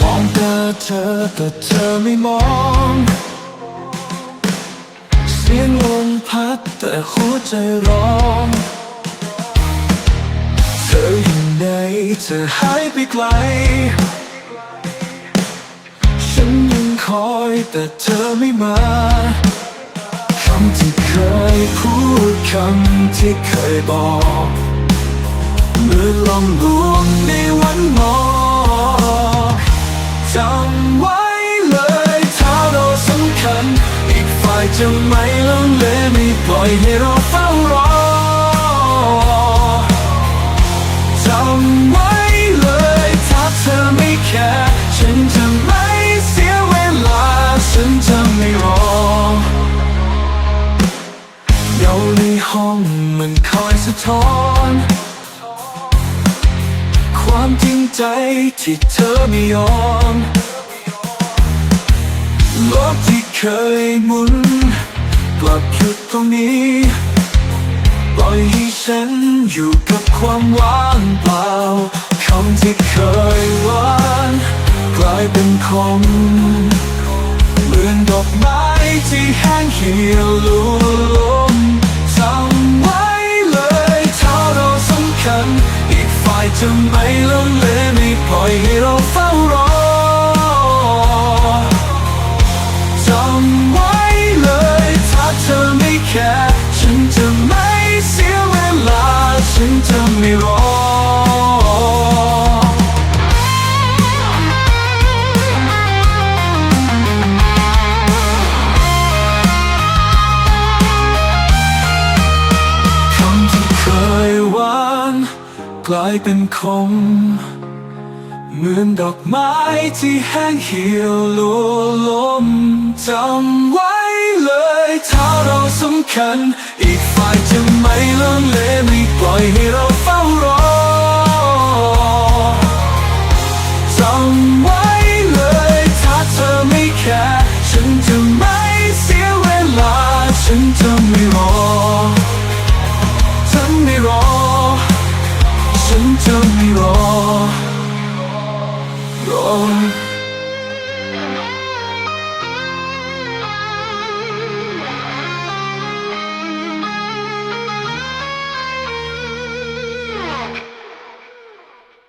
มองตาเธอแต่เธอไม่มอง เสียงลมพัดแต่หัวใจร้องเธออยู่ไหนเธอหายไปไกล ฉันยังคอยแต่เธอไม่มาคำที่เคยพูดคำที่เคยบอกเมื่อลองลวงในวันมอก จะไม่ลงเลไม่ปล่อยให้เราเฝ้ารอจำไว้เลยถ้าเธอไม่แคร์ฉันจะไม่เสียเวลา ฉันจะไม่รอเงาในห้องมันคอยสะท้อนความจริงใจที่เธอไม่ยอมโลกที่เคยหมุน หยุดตรงนี้ ปล่อยให้ฉันอยู่กับความว่างเปล่าคำที่เคยหวานกลายเป็นคมเหมือนดอกไม้ที่แห้งเหี่ยวลุลมจำไว้เลยถ้าเราสำคัญ อีกฝ่ายจะไม่ลงเลไม่ปล่อยให้ กลายเป็นคม เหมือนดอกไม้ที่แห้งเหี่ยวลัวลมจำไว้เลยถ้าเราสำคัญ อีกฝ่ายจะไม่ลงเลไม่ปล่อยให้เรา ฉันจะไม่รอรอ